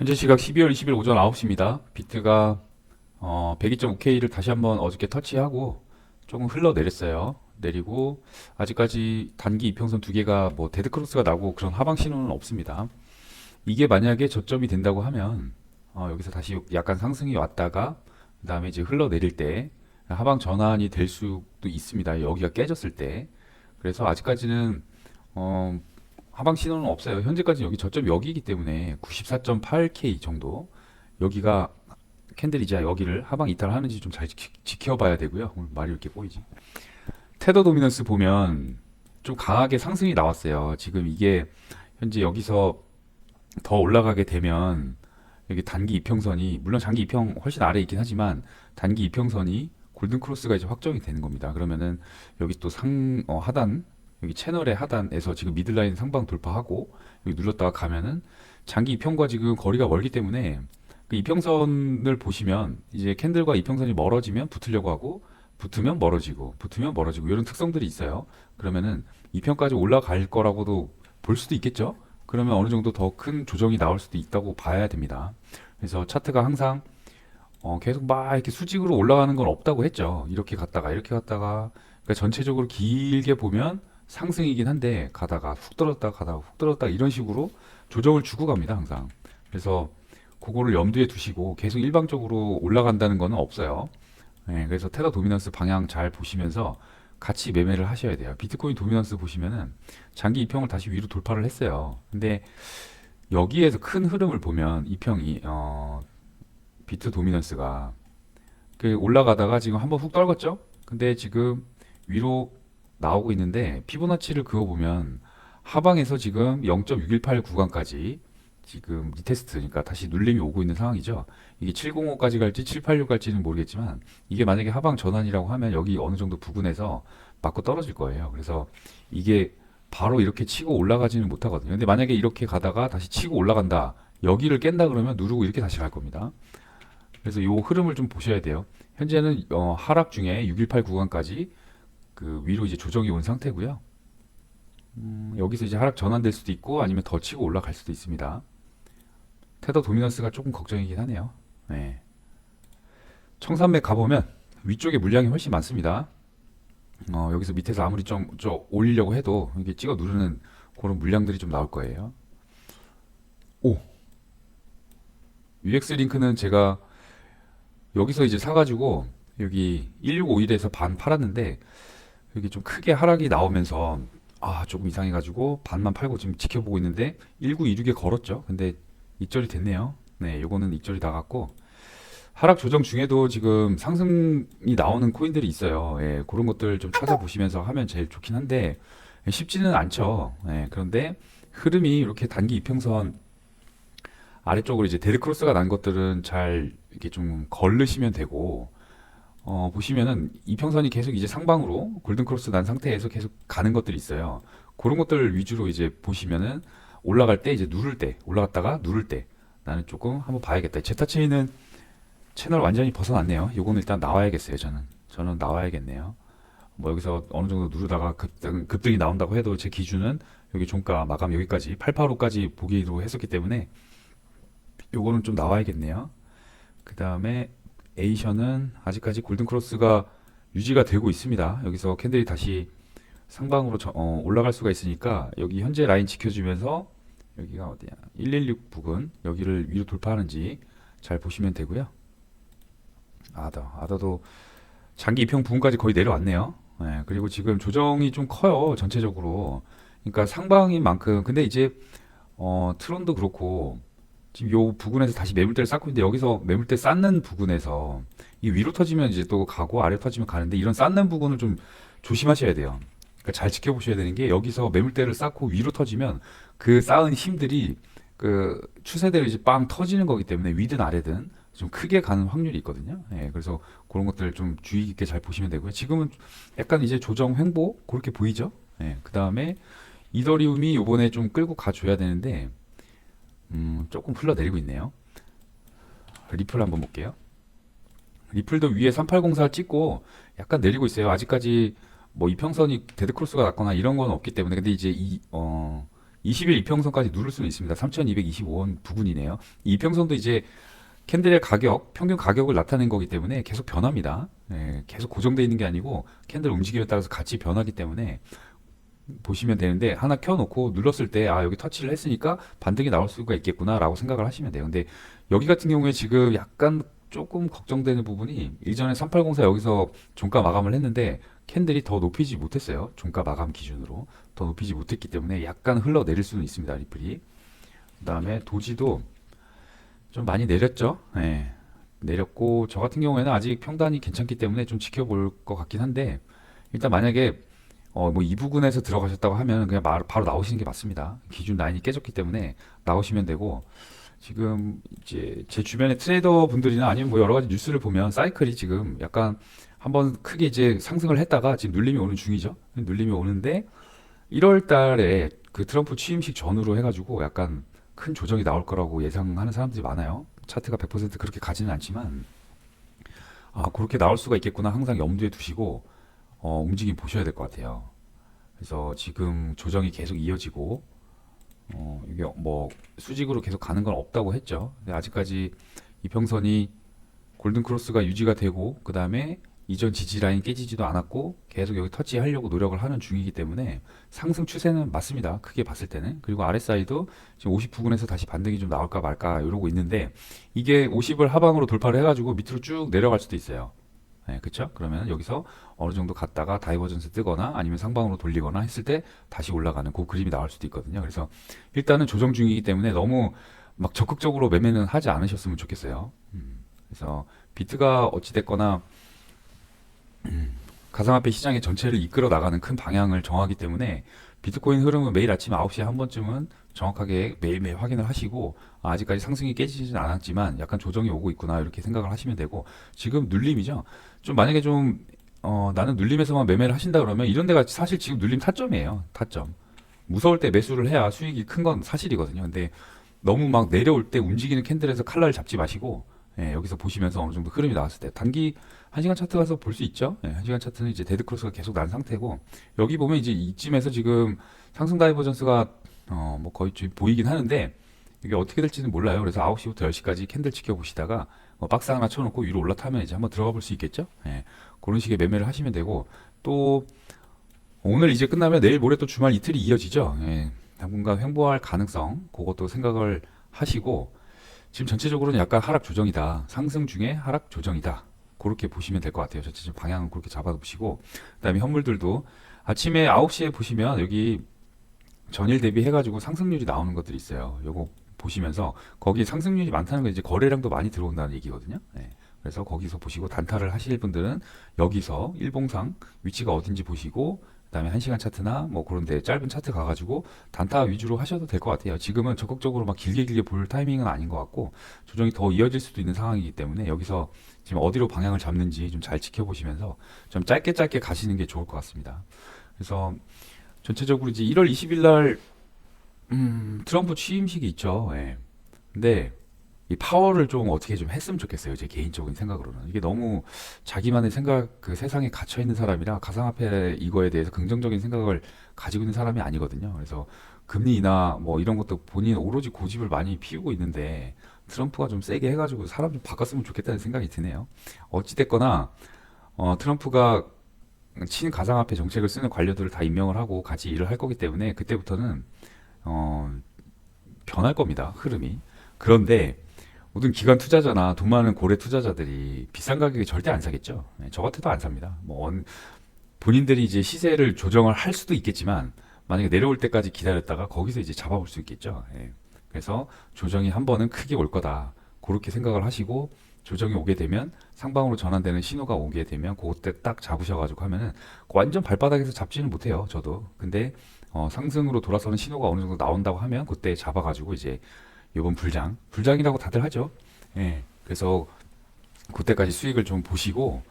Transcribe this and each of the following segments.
현재 시각 12월 20일 오전 9시입니다. 비트가 어, 102.5K를 다시 한번 어저께 터치하고 조금 흘러내렸어요. 내리고 아직까지 단기 이평선 두 개가 뭐 데드크로스가 나고 그런 하방 신호는 없습니다. 이게 만약에 저점이 된다고 하면 어, 여기서 다시 약간 상승이 왔다가 그 다음에 이제 흘러내릴 때 하방 전환이 될 수도 있습니다. 여기가 깨졌을 때. 그래서 아직까지는 어, 하방 신호는 없어요. 현재까지 여기 저점 여기이기 때문에 94.8K 정도 여기가 캔들이자 여기를 하방 이탈하는지 좀 잘 지켜봐야 되고요. 오늘 말이 이렇게 꼬이지. 테더 도미넌스 보면 좀 강하게 상승이 나왔어요. 지금 이게 현재 여기서 더 올라가게 되면 여기 단기 이평선이 물론 장기 이평 훨씬 아래 있긴 하지만 단기 이평선이 골든 크로스가 이제 확정이 되는 겁니다. 그러면은 여기 또 상 어, 하단 여기 채널의 하단에서 지금 미들라인 상방 돌파하고 여기 눌렀다가 가면은 장기 이평과 지금 거리가 멀기 때문에 그 이평선을 보시면 이제 캔들과 이평선이 멀어지면 붙으려고 하고 붙으면 멀어지고 붙으면 멀어지고 이런 특성들이 있어요. 그러면은 이평까지 올라갈 거라고도 볼 수도 있겠죠. 그러면 어느 정도 더 큰 조정이 나올 수도 있다고 봐야 됩니다. 그래서 차트가 항상 어, 계속 막 이렇게 수직으로 올라가는 건 없다고 했죠. 이렇게 갔다가 이렇게 갔다가 그러니까 전체적으로 길게 보면 상승이긴 한데 가다가 훅 떨어졌다가 가다가 훅 떨어졌다가 이런 식으로 조정을 주고 갑니다. 항상. 그래서 그거를 염두에 두시고 계속 일방적으로 올라간다는 거는 없어요. 네, 그래서 테더 도미넌스 방향 잘 보시면서 같이 매매를 하셔야 돼요. 비트코인 도미넌스 보시면은 장기 이평을 다시 위로 돌파를 했어요. 근데 여기에서 큰 흐름을 보면 이평이 어, 비트 도미넌스가 그 올라가다가 지금 한번 훅 떨궜죠? 근데 지금 위로 나오고 있는데 피보나치를 그어보면 하방에서 지금 0.618 구간까지 지금 리테스트 그러니까 다시 눌림이 오고 있는 상황이죠. 이게 705까지 갈지 786 갈지는 모르겠지만 이게 만약에 하방 전환이라고 하면 여기 어느 정도 부근에서 맞고 떨어질 거예요. 그래서 이게 바로 이렇게 치고 올라가지는 못하거든요. 근데 만약에 이렇게 가다가 다시 치고 올라간다. 여기를 깬다 그러면 누르고 이렇게 다시 갈 겁니다. 그래서 요 흐름을 좀 보셔야 돼요. 현재는 어, 하락 중에 618 구간까지 그 위로 이제 조정이 온 상태고요. 음, 여기서 이제 하락 전환될 수도 있고 아니면 더 치고 올라갈 수도 있습니다. 테더 도미넌스가 조금 걱정이긴 하네요. 네. 청산맥 가보면 위쪽에 물량이 훨씬 많습니다. 어, 여기서 밑에서 아무리 좀, 좀 올리려고 해도 이게 찍어 누르는 그런 물량들이 좀 나올 거예요. 오! UX 링크는 제가 여기서 이제 사가지고 여기 1651에서 반 팔았는데 여기 좀 크게 하락이 나오면서 아 조금 이상해가지고 반만 팔고 지금 지켜보고 있는데 1926에 걸었죠. 근데 익절이 됐네요. 네, 요거는 익절이 나갔고 하락 조정 중에도 지금 상승이 나오는 코인들이 있어요. 예, 그런 것들 좀 찾아보시면서 하면 제일 좋긴 한데 쉽지는 않죠. 예, 그런데 흐름이 이렇게 단기 이평선 아래쪽으로 이제 데드크로스가 난 것들은 잘 이렇게 좀 걸르시면 되고 어, 보시면은 이평선이 계속 이제 상방으로 골든크로스 난 상태에서 계속 가는 것들이 있어요. 그런 것들 위주로 이제 보시면은 올라갈 때 이제 누를 때 올라갔다가 누를 때 나는 조금 한번 봐야겠다. 제타체인은 채널 완전히 벗어났네요. 요거는 일단 나와야겠어요. 저는 저는 나와야겠네요. 뭐 여기서 어느 정도 누르다가 급등, 급등이 나온다고 해도 제 기준은 여기 종가 마감 여기까지 885까지 보기로 했었기 때문에 요거는 좀 나와야겠네요. 그 다음에 에이션은 아직까지 골든 크로스가 유지가 되고 있습니다. 여기서 캔들이 다시 상방으로 저- 어, 올라갈 수가 있으니까 여기 현재 라인 지켜주면서 여기가 어디야? 116 부근 여기를 위로 돌파하는지 잘 보시면 되고요. 아더 아더도 장기 이평 부근까지 거의 내려왔네요. 네, 그리고 지금 조정이 좀 커요 전체적으로. 그러니까 상방인 만큼 근데 이제 어, 트론도 그렇고 지금 요 부근에서 다시 매물대를 쌓고 있는데 여기서 매물대 쌓는 부근에서 이 위로 터지면 이제 또 가고 아래 터지면 가는데 이런 쌓는 부분을 좀 조심하셔야 돼요. 그러니까 잘 지켜보셔야 되는 게 여기서 매물대를 쌓고 위로 터지면 그 쌓은 힘들이 그 추세대로 이제 빵 터지는 거기 때문에 위든 아래든 좀 크게 가는 확률이 있거든요. 예, 그래서 그런 것들 좀 주의 깊게 잘 보시면 되고요. 지금은 약간 이제 조정 횡보 그렇게 보이죠. 예, 그 다음에 이더리움이 요번에 좀 끌고 가줘야 되는데 음, 조금 흘러내리고 있네요. 리플 한번 볼게요. 리플도 위에 3804 찍고 약간 내리고 있어요. 아직까지 뭐 이평선이 데드크로스가 났거나 이런 건 없기 때문에 근데 이제 이 어, 20일 이평선까지 누를 수는 있습니다. 3,225원 부근이네요. 이 이평선도 이제 캔들의 가격, 평균 가격을 나타낸 거기 때문에 계속 변합니다. 예, 계속 고정되어 있는 게 아니고 캔들 움직임에 따라서 같이 변하기 때문에 보시면 되는데 하나 켜놓고 눌렀을 때 아 여기 터치를 했으니까 반등이 나올 수가 있겠구나라고 생각을 하시면 돼요. 근데 여기 같은 경우에 지금 약간 조금 걱정되는 부분이 일전에 3804 여기서 종가 마감을 했는데 캔들이 더 높이지 못했어요. 종가 마감 기준으로 더 높이지 못했기 때문에 약간 흘러내릴 수는 있습니다. 리플이. 그다음에 도지도 좀 많이 내렸죠. 예. 내렸고 저 같은 경우에는 아직 평단이 괜찮기 때문에 좀 지켜볼 것 같긴 한데 일단 만약에 어 뭐 이 부근에서 들어가셨다고 하면 그냥 바- 바로 나오시는 게 맞습니다. 기준 라인이 깨졌기 때문에 나오시면 되고 지금 이제 제 주변의 트레이더 분들이나 아니면 뭐 여러 가지 뉴스를 보면 사이클이 지금 약간 한번 크게 이제 상승을 했다가 지금 눌림이 오는 중이죠. 눌림이 오는데 1월 달에 그 트럼프 취임식 전후로 해가지고 약간 큰 조정이 나올 거라고 예상하는 사람들이 많아요. 차트가 100% 그렇게 가지는 않지만 아 그렇게 나올 수가 있겠구나 항상 염두에 두시고 어, 움직임 보셔야 될 것 같아요. 그래서 지금 조정이 계속 이어지고 어, 이게 뭐 수직으로 계속 가는 건 없다고 했죠. 근데 아직까지 이평선이 골든 크로스가 유지가 되고 그 다음에 이전 지지 라인 깨지지도 않았고 계속 여기 터치하려고 노력을 하는 중이기 때문에 상승 추세는 맞습니다. 크게 봤을 때는 그리고 RSI도 지금 50 부근에서 다시 반등이 좀 나올까 말까 이러고 있는데 이게 50을 하방으로 돌파를 해가지고 밑으로 쭉 내려갈 수도 있어요. 네, 그쵸? 그러면 여기서 어느 정도 갔다가 다이버전스 뜨거나 아니면 상방으로 돌리거나 했을 때 다시 올라가는 그 그림이 나올 수도 있거든요. 그래서 일단은 조정 중이기 때문에 너무 막 적극적으로 매매는 하지 않으셨으면 좋겠어요. 음, 그래서 비트가 어찌됐거나 가상화폐 시장의 전체를 이끌어 나가는 큰 방향을 정하기 때문에 비트코인 흐름은 매일 아침 9시에 한 번쯤은 정확하게 매일매일 확인을 하시고 아, 아직까지 상승이 깨지진 않았지만 약간 조정이 오고 있구나 이렇게 생각을 하시면 되고 지금 눌림이죠. 좀 만약에 좀 어, 나는 눌림에서만 매매를 하신다 그러면 이런 데가 사실 지금 눌림 타점이에요. 타점. 무서울 때 매수를 해야 수익이 큰 건 사실이거든요. 근데 너무 막 내려올 때 움직이는 캔들에서 칼날을 잡지 마시고 예, 여기서 보시면서 어느 정도 흐름이 나왔을 때 단기 1시간 차트 가서 볼 수 있죠. 예, 1시간 차트는 이제 데드 크로스가 계속 난 상태고 여기 보면 이제 이쯤에서 지금 상승 다이버전스가 어, 뭐 거의 좀 보이긴 하는데 이게 어떻게 될지는 몰라요. 그래서 9시부터 10시까지 캔들 지켜보시다가 뭐 박스 하나 쳐놓고 위로 올라타면 이제 한번 들어가 볼 수 있겠죠. 예, 그런 식의 매매를 하시면 되고 또 오늘 이제 끝나면 내일 모레 또 주말 이틀이 이어지죠. 예, 당분간 횡보할 가능성 그것도 생각을 하시고 지금 전체적으로는 약간 하락 조정이다. 상승 중에 하락 조정이다. 그렇게 보시면 될 것 같아요. 전체적 방향은 그렇게 잡아두시고 그다음에 현물들도 아침에 9시에 보시면 여기 전일 대비 해가지고 상승률이 나오는 것들이 있어요. 요거 보시면서 거기 상승률이 많다는 건 이제 거래량도 많이 들어온다는 얘기거든요. 예. 그래서 거기서 보시고 단타를 하실 분들은 여기서 일봉상 위치가 어딘지 보시고 그다음에 1시간 차트나 뭐 그런 데 짧은 차트 가 가지고 단타 위주로 하셔도 될 것 같아요. 지금은 적극적으로 막 길게 길게 볼 타이밍은 아닌 것 같고 조정이 더 이어질 수도 있는 상황이기 때문에 여기서 지금 어디로 방향을 잡는지 좀 잘 지켜보시면서 좀 짧게 짧게 가시는 게 좋을 것 같습니다. 그래서 전체적으로 이제 1월 20일 날 음, 트럼프 취임식이 있죠. 예. 근데 이 파워를 좀 어떻게 좀 했으면 좋겠어요. 제 개인적인 생각으로는. 이게 너무 자기만의 생각, 그 세상에 갇혀 있는 사람이라 가상화폐 이거에 대해서 긍정적인 생각을 가지고 있는 사람이 아니거든요. 그래서 금리 인하 뭐 이런 것도 본인 오로지 고집을 많이 피우고 있는데 트럼프가 좀 세게 해가지고 사람 좀 바꿨으면 좋겠다는 생각이 드네요. 어찌 됐거나, 어, 트럼프가 친 가상화폐 정책을 쓰는 관료들을 다 임명을 하고 같이 일을 할 거기 때문에 그때부터는 어, 변할 겁니다. 흐름이. 그런데 모든 기관 투자자나 돈 많은 고래 투자자들이 비싼 가격에 절대 안 사겠죠. 네, 저 같아도 안 삽니다. 뭐 언- 본인들이 이제 시세를 조정을 할 수도 있겠지만 만약에 내려올 때까지 기다렸다가 거기서 이제 잡아볼 수 있겠죠. 예. 그래서 조정이 한 번은 크게 올 거다. 그렇게 생각을 하시고 조정이 오게 되면 상방으로 전환되는 신호가 오게 되면 그때 딱 잡으셔가지고 하면은 완전 발바닥에서 잡지는 못해요. 저도. 근데 어, 상승으로 돌아서는 신호가 어느 정도 나온다고 하면 그때 잡아가지고 이제 요번 불장, 불장이라고 다들 하죠. 예. 그래서 그때까지 수익을 좀 보시고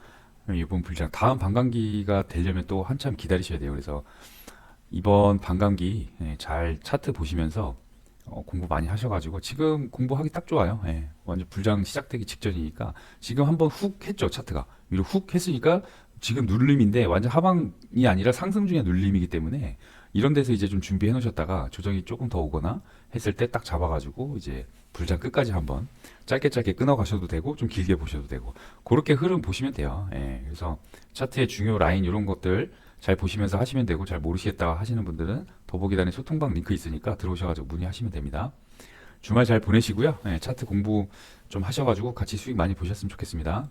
이번 불장 다음 반감기가 되려면 또 한참 기다리셔야 돼요. 그래서 이번 반감기 예, 잘 차트 보시면서 어, 공부 많이 하셔가지고 지금 공부하기 딱 좋아요. 예, 완전 불장 시작되기 직전이니까 지금 한번 훅 했죠 차트가 위로 훅 했으니까 지금 눌림인데 완전 하방이 아니라 상승 중의 눌림이기 때문에 이런 데서 이제 좀 준비해 놓으셨다가 조정이 조금 더 오거나 했을 때 딱 잡아가지고 이제 불장 끝까지 한번 짧게 짧게 끊어 가셔도 되고 좀 길게 보셔도 되고 그렇게 흐름 보시면 돼요. 예, 그래서 차트의 중요 라인 이런 것들 잘 보시면서 하시면 되고 잘 모르시겠다 하시는 분들은 더보기란에 소통방 링크 있으니까 들어오셔가지고 문의하시면 됩니다. 주말 잘 보내시고요. 예, 차트 공부 좀 하셔가지고 같이 수익 많이 보셨으면 좋겠습니다.